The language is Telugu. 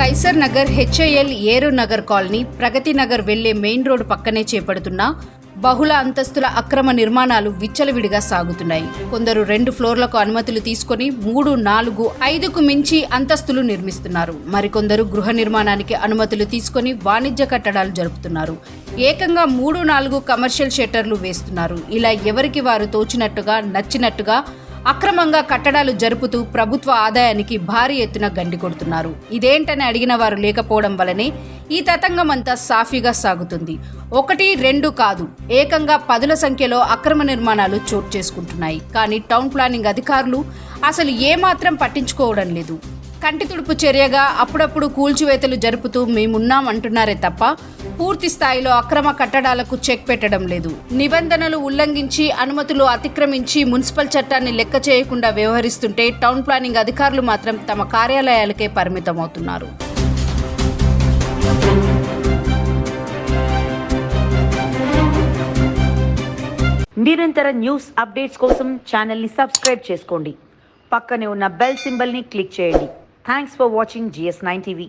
కైసర్ నగర్ హెచ్ఐఎల్ ఏరు నగర్ కాలనీ ప్రగతి నగర్ వెళ్ళే మెయిన్ రోడ్డు పక్కనే చేపడుతున్న బహుళ అంతస్తుల అక్రమ నిర్మాణాలు విచ్చలవిడిగా సాగుతున్నాయి. కొందరు రెండు ఫ్లోర్లకు అనుమతులు తీసుకొని మూడు నాలుగు ఐదుకు మించి అంతస్తులు నిర్మిస్తున్నారు. మరికొందరు గృహ నిర్మాణానికి అనుమతులు తీసుకొని వాణిజ్య కట్టడాలు జరుపుతున్నారు. ఏకంగా మూడు నాలుగు కమర్షియల్ షట్టర్లు వేస్తున్నారు. ఇలా ఎవరికి వారు తోచినట్టుగా నచ్చినట్టుగా అక్రమంగా కట్టడాలు జరుపుతూ ప్రభుత్వ ఆదాయానికి భారీ ఎత్తున గండి కొడుతున్నారు. ఇదేంటని అడిగిన వారు లేకపోవడం వలనే ఈ తతంగం అంతా సాఫీగా సాగుతుంది. ఒకటి రెండు కాదు. ఏకంగా పదుల సంఖ్యలో అక్రమ నిర్మాణాలు చోటు చేసుకుంటున్నాయి. కానీ టౌన్ ప్లానింగ్ అధికారులు అసలు ఏమాత్రం పట్టించుకోవడం లేదు. కంటి తుడుపు చర్యగా అప్పుడప్పుడు కూల్చివేతలు జరుపుతూ మేమున్నాం అంటున్నారే తప్ప పూర్తి స్థాయిలో అక్రమ కట్టడాలకు చెక్ పెట్టడం లేదు. నిబంధనలు ఉల్లంఘించి అనుమతులు అతిక్రమించి మున్సిపల్ చట్టాన్ని లెక్క చేయకుండా వ్యవహరిస్తుంటే టౌన్ ప్లానింగ్ అధికారులు మాత్రం తమ కార్యాలయాలకే పరిమితమవుతున్నారు. నిరంతర న్యూస్ అప్డేట్స్ కోసం ఛానల్ని సబ్స్క్రైబ్ చేసుకోండి. పక్కనే ఉన్న బెల్ సింబల్ని క్లిక్ చేయండి. Thanks for watching GS nine TV